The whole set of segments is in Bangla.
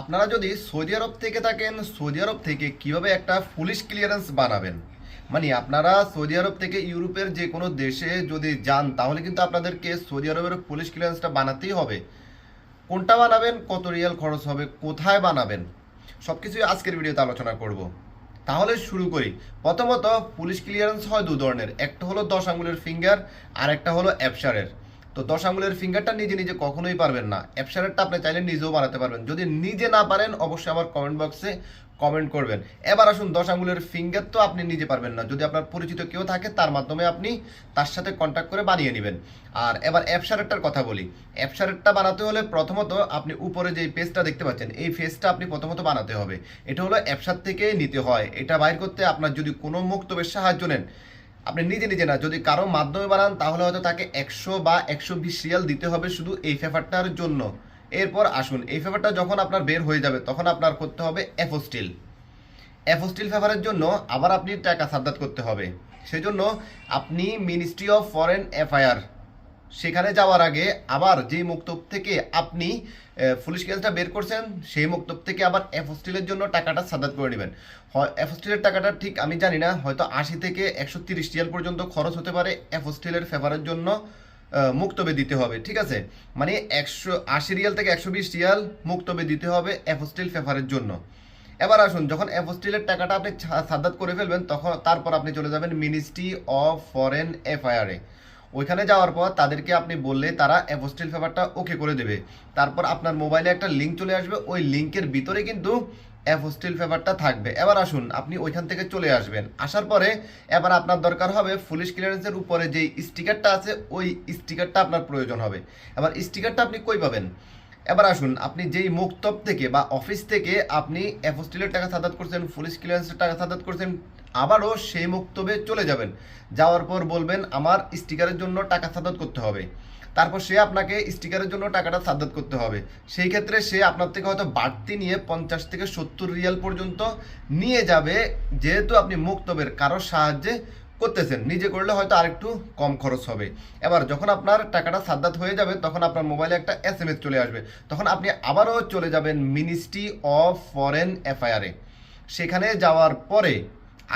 আপনারা যদি সৌদি আরব থেকে থাকেন, সৌদি আরব থেকে কীভাবে একটা পুলিশ ক্লিয়ারেন্স বানাবেন? মানে আপনারা সৌদি আরব থেকে ইউরোপের যে কোনো দেশে যদি যান, তাহলে কিন্তু আপনাদেরকে সৌদি আরবের পুলিশ ক্লিয়ারেন্সটা বানাতেই হবে। কোনটা বানাবেন? কত রিয়াল খরচ হবে? কোথায় বানাবেন? সব কিছুই আজকের ভিডিওতে আলোচনা করব। তাহলে শুরু করি। প্রথমত পুলিশ ক্লিয়ারেন্স হয় দু ধরনের। একটা হলো দশ আঙ্গুলের ফিঙ্গার আর একটা হলো অ্যাপসারের তো দশ আঙুলের ফিঙ্গারটা নিজে নিজে কখনোই পারবেন না। অ্যাপসারেরটা আপনি চাইলে নিজেও বানাতে পারবেন। যদি নিজে না পারেন, অবশ্যই আমার কমেন্ট বক্সে কমেন্ট করবেন। এবার আসুন, দশ আঙুলের ফিঙ্গার তো আপনি নিজে পারবেন না। যদি আপনার পরিচিত কেউ থাকে, তার মাধ্যমে আপনি তার সাথে কন্ট্যাক্ট করে বানিয়ে নেবেন। আর এবার অ্যাপসারেরটার কথা বলি। অ্যাপসারেরটা বানাতে হলে প্রথমত আপনি উপরে যে পেজটা দেখতে পাচ্ছেন, এই ফেজটা আপনি প্রথমত বানাতে হবে। এটা হলো অ্যাপসার থেকে নিতে হয়। এটা বাইর করতে আপনার যদি কোনো মুক্তবের সাহায্য নেন আপনি নিজে নিজে না, যদি কারও মাধ্যমে বানান, তাহলে হয়তো তাকে একশো বা একশো বিশ রিয়াল দিতে হবে শুধু এই পেপারটার জন্য। এরপর আসুন, এই পেপারটা যখন আপনার বের হয়ে যাবে, তখন আপনার করতে হবে অ্যাফোস্টিল অ্যাফোস্টিল পেপারের জন্য আবার আপনি টাকা সাদ্দাত করতে হবে। সেজন্য আপনি মিনিস্ট্রি অফ ফরেন অ্যাফায়ার সেখানে যাওয়ার আগে আবার যেই মুক্তব থেকে আপনি পুলিশ কেসটা বের করছেন, সেই মুক্তব থেকে আবার অ্যাফোস্টিলের জন্য টাকাটা সাদাত করে নেবেন। অ্যাফোস্টিলের টাকাটা ঠিক আমি জানি না, হয়তো আশি থেকে একশো তিরিশ রিয়াল পর্যন্ত খরচ হতে পারে অ্যাফোস্টিলের ফেভারের জন্য মুক্তবে দিতে হবে, ঠিক আছে? মানে একশো আশি রিয়াল থেকে একশো বিশ রিয়াল মুক্তবে দিতে হবে অ্যাফোস্টিল ফেভারের জন্য। এবার আসুন, যখন অ্যাপোস্টিলের টাকাটা আপনি সাদ্দাত করে ফেলবেন, তখন তারপর আপনি চলে যাবেন মিনিস্ট্রি অফ ফরেন এফআইআরে ওইখানে যাওয়ার পর তাদেরকে আপনি বললে তারা অ্যাপোস্টিল পেপারটা ওকে করে দেবে। তারপর আপনার মোবাইলে একটা লিঙ্ক চলে আসবে, ওই লিঙ্কের ভিতরে কিন্তু অ্যাপোস্টিল পেপারটা থাকবে। এবার আসুন, আপনি ওইখান থেকে চলে আসবেন। আসার পরে এবার আপনার দরকার হবে পুলিশ ক্লিয়ারেন্সের উপরে যে স্টিকারটা আছে, ওই স্টিকারটা আপনার প্রয়োজন হবে। এবার স্টিকারটা আপনি কই পাবেন? এবার আসুন, আপনি যেই মুক্তব থেকে বা অফিস থেকে আপনি অ্যাপোস্টিলের টাকা সাদাত করছেন পুলিশ ক্লিয়ারেন্সের টাকা সাদাত করছেন, আবারও সেই মুক্তবে চলে যাবেন। যাওয়ার পর বলবেন, আমার স্টিকারের জন্য টাকা সাদাত করতে হবে। তারপর সে আপনাকে স্টিকারের জন্য টাকাটা সাদাত করতে হবে। সেই ক্ষেত্রে সে আপনার থেকে হয়তো বাড়তি নিয়ে পঞ্চাশ থেকে সত্তর রিয়াল পর্যন্ত নিয়ে যাবে, যেহেতু আপনি মুক্তবের কারোর সাহায্যে করতেছেন, নিজে করলে হয়তো আরেকটু কম খরচ হবে। এবার যখন আপনার টাকাটা সাদ্দাত হয়ে যাবে, তখন আপনার মোবাইলে একটা এস চলে আসবে। তখন আপনি আবারও চলে যাবেন মিনিস্ট্রি অফ ফরেন অ্যাফায়ারে সেখানে যাওয়ার পরে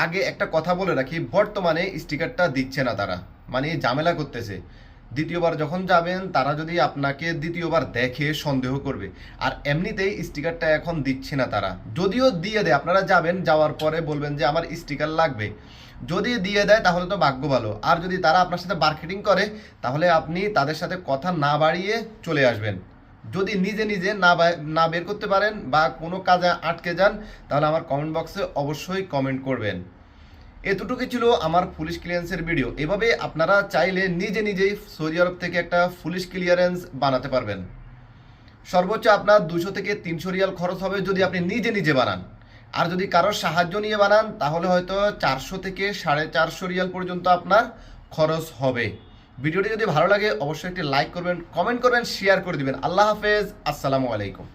আগে একটা কথা বলে রাখি, বর্তমানে স্টিকারটা দিচ্ছে না তারা। মানে ঝামেলা করতেছে। দ্বিতীয়বার যখন যাবেন, তারা যদি আপনাকে দ্বিতীয়বার দেখে সন্দেহ করবে। আর এমনিতেই স্টিকারটা এখন দিচ্ছে না তারা। যদিও দিয়ে দেয়, আপনারা যাবেন, যাওয়ার পরে বলবেন যে, আমার স্টিকার লাগবে। যদি দিয়ে দেয়, তাহলে তো ভাগ্য ভালো। আর যদি তারা আপনার সাথে মার্কেটিং করে, তাহলে আপনি তাদের সাথে কথা না বাড়িয়ে চলে আসবেন। যদি নিজে নিজে না না বের করতে পারেন বা কোনো কাজে আটকে যান, তাহলে আমার কমেন্ট বক্সে অবশ্যই কমেন্ট করবেন। এতটুকু ছিল আমার পুলিশ ক্লিয়ারেন্সের ভিডিও এভাবে আপনারা চাইলে নিজে নিজেই সৌদি আরব থেকে একটা পুলিশ ক্লিয়ারেন্স বানাতে পারবেন। সর্বোচ্চ আপনার দুশো থেকে তিনশো রিয়াল খরচ হবে যদি আপনি নিজে নিজে বানান। আর যদি কারোর সাহায্য নিয়ে বানান, তাহলে হয়তো চারশো থেকে সাড়ে চারশো রিয়াল পর্যন্ত আপনার খরচ হবে। ভিডিওটি যদি ভালো লাগে, অবশ্যই একটি লাইক করবেন কমেন্ট করবেন শেয়ার করে দিবেন। আল্লাহ হাফেজ, আসসালামু আলাইকুম।